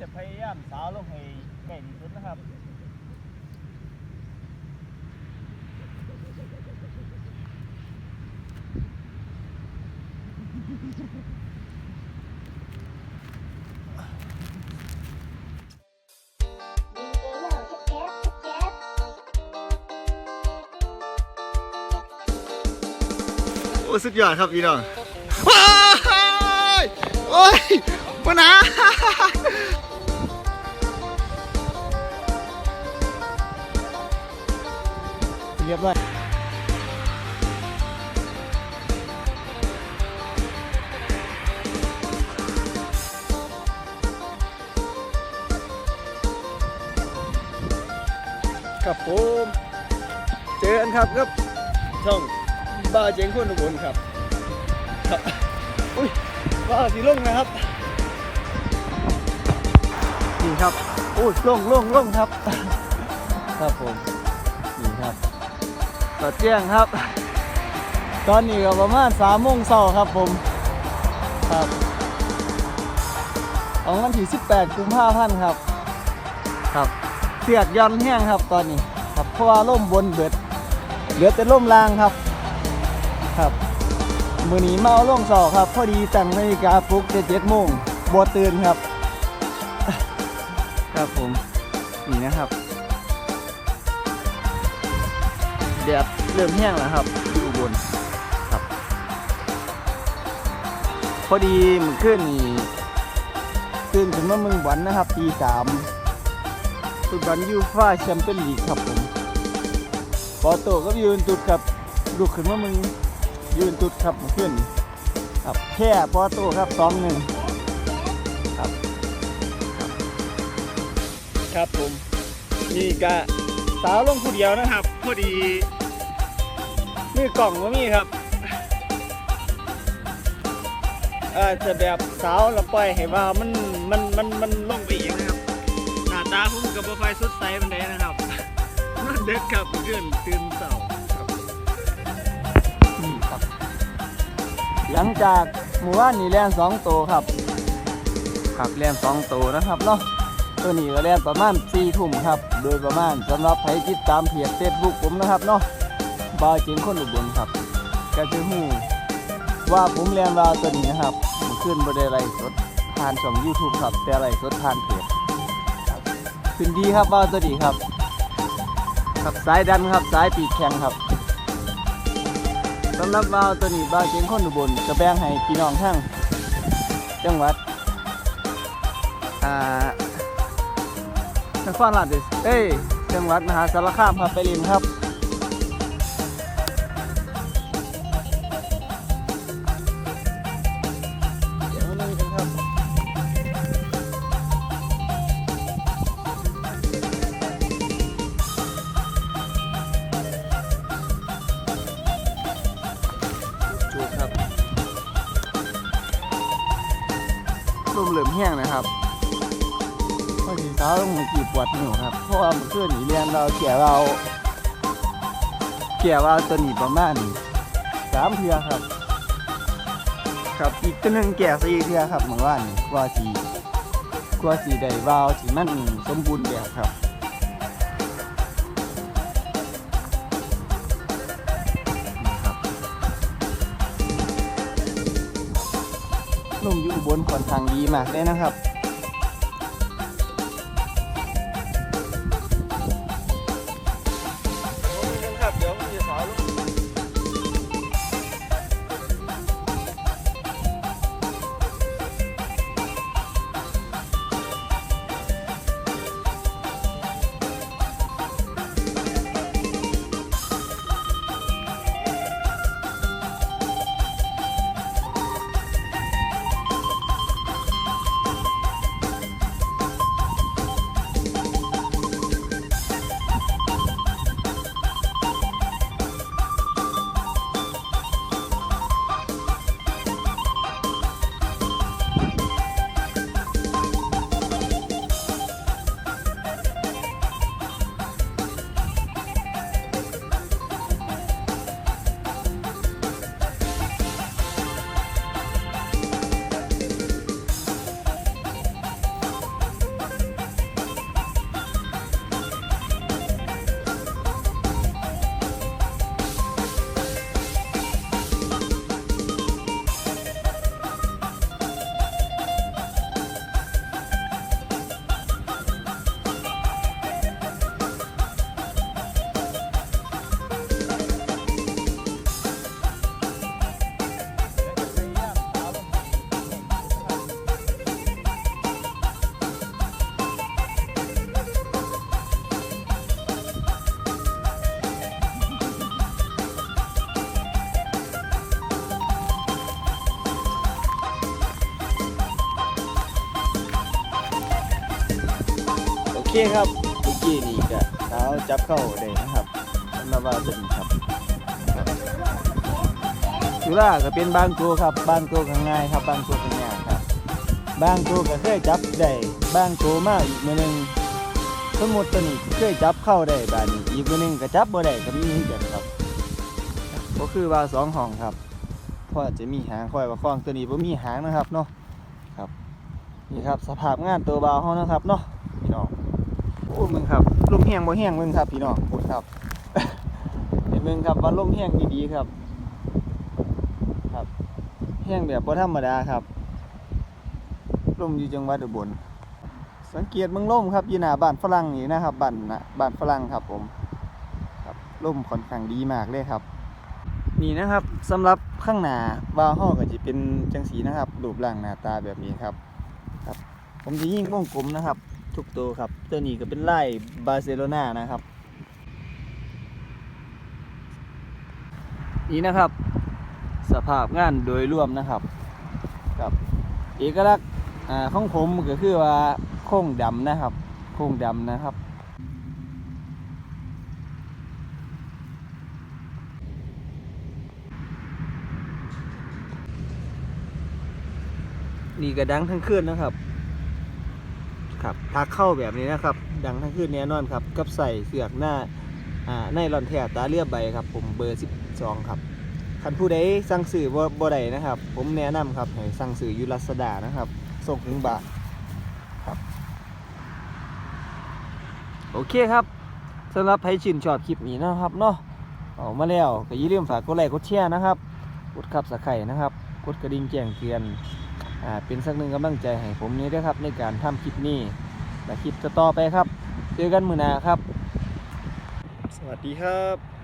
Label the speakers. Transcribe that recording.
Speaker 1: จะพยายามสาวลงให้ใกล้ที่สุดนะครับ
Speaker 2: โอ้สุดยอดครับพี่น้องว้ายโอ้ยปะนะ
Speaker 1: เรียบร้อย
Speaker 2: ครับผมเจอกันครับครับช่องบ้าเจ๋งคนอุบลครับครับอุ้ยบ้าสีลงนะครับนี่ครับโอ้ยลงลงลงครับ ครับผมนี่ครับ ต่อแจ้งครับ ตอนนี้ก็ประมาณสามโมงเช้าครับผมครับของวันที่18กุมภาพันธ์ครับ ครับเสียกย่อนแห้งครับตอนนี้ ครับเพราะว่าล่มบนเบิดเหลือแต่ล่มล่างครับ ครับมือนี้มาเอาล่มสอครับ พอดีตั้งนาฬิกาปลุกจะเจ็ดโมงบวตื่นครับ ครับผมนี่นะครับ แดดเริ่มแห้งแล้วครับอยู่อุบนครับ พอดีมื่อคืนนี่ตื่นขึ้นมามึงวันนะครับตีสามฟุตบอลยูฟ่าแชมเปี้ยนลีกครับผมปอโตก็ยืนตุดครับลุกขึ้นมามึงยืนตุดครับขึ้นครับแค่ปอโตครับสองหนึ่งครับ
Speaker 1: ครับผมนี่กะสาวลงผู้เดียวนะครับ พอดี มือกล่องก็มีครับอาจจะแบบสาวเราปล่อยให้ว่ามันมันมันมันลงไปเองนะครับหน้าตาผมกับไฟล์สดใสมันได้นะครับนอนเด็กครับเพื่อนตื่นเสาครับ
Speaker 2: นี่ครับหลังจากหมู่บ้านนี่แล่นสองตัวครับครับแล่นสองตัวนะครับเนาะตัวนี้ก็แล่นประมาณสี่ทุ่มครับ โดยประมาณสำหรับใครติดตามเพจเฟซบุ๊กผมนะครับเนาะ บายจิงคนอุบลครับก็จะหูว่าผมแล่นวาวตัวนี้นะครับมันขึ้นบนไดไรสดผ่านช่อง YouTube ครับ แต่ไรสดผ่านเพจครับขึ้นดีครับว่าตัวนี้ครับ ครับสายดันครับสายปีกแข็งครับสำหรับว่าวตัวนี้บ้าเจียงคนอุบลจะแบ่งให้พี่น้องทั้งจังหวัดอ่านครราชสีเอ้ยจังหวัดมหาสารคามครับไปเลินครับ ลมเหลือมแห้งนะครับพอสีเช้าต้องกีบปวดหนูครับ เพราะว่าเมื่อคืนนี้เรียนเราเกี่ยเราเกี่ยว่าตัวนี้ประมาณสามเทือครับ ครับอีกตัวหนึ่งแก่สี่เทือครับเหมือนว่านี่กว่าสีกว่าสีได้วาวสีมันสมบูรณ์แบบครับ ลมอยู่อุบนค่อนข้างดีมากเลยนะครับ
Speaker 1: เค
Speaker 2: ครับเมื่อกี้นี่ก็สาวจับเข้าได้นะครับสำหรับว่าเป็นครับสุราก็เป็นบางตัวครับ บางตัวก็ง่ายครับ บางตัวก็ยากครับ บางตัวก็เคยจับได้บางตัวมากอีกมือหนึงสมมติตัวนี้เคยจับเข้าได้บานนี้อีกมือหนึงก็จับบ่ได้ก็มีเหมือนกันครับก็คือว่าสองห้องครับเพราะจะมีหางคอยว่าคล้องตัวนี้บ่มีหางนะครับเนาะครับนี่ครับสภาพงานตัวเบาเขานะครับเนาะ อ้มึงครับลมแห้งบ่แห้งมึงครับพี่น้องโครครับเห็นมึงครับว่าลมแห้งดีๆครับ ครับแห้งแบบบ่ธรรมดาครับลมอยู่จังหวัดอุบลสังเกตมึงลมครับยู่หน้าบ้านฝรั่งนี่นะครับบ้านนะบ้านฝรั่งครับผมครับลมค่อนข้างดีมากเลยครับ นี่นะครับสำหรับข้างหน้าวาล์วเฮาก็จะเป็นจังสีนะครับรูปร่างหน้าตาแบบนี้ครับผมจะยิ่งวงกลมนะครับ ทุกตัวครับตัวนี้ก็เป็นไล่บาร์เซโลนานะครับ นี่นะครับ สภาพงานโดยรวมนะครับกับเอกลักษณ์ของผมก็คือว่าโค้งดำนะครับ โค้งดำนะครับนี่ก็ดังทั้งคืนนะครับ ครับถ้าเข้าแบบนี้นะครับ ดังทั้งคืนแน่นอนครับ กับใส่เสือกหน้าอ่าในรอนแทตาเลียบใบครับ ผมเบอร์ 12 ครับคันผู้ใดสั่งซื้อบ่บ่ได้นะครับ ผมแนะนำครับให้สั่งซื้อยู่ลาซาด้านะครับ ส่งถึงบ้านครับ โอเคครับสำหรับใครชื่นชอบคลิปนี้นะครับเนาะออกมาแล้วก็อย่าลืมฝากกดไลค์กดแชร์นะครับ กดขับสไครนะครับ กดกระดิ่งแจ้งเตือน อ่าเป็นสักหนึ่งกำลังใจให้ผมนี้ด้วยครับในการทำคลิปนี้และคลิปต่อไปครับ เจอกันมือหนาครับ สวัสดีครับ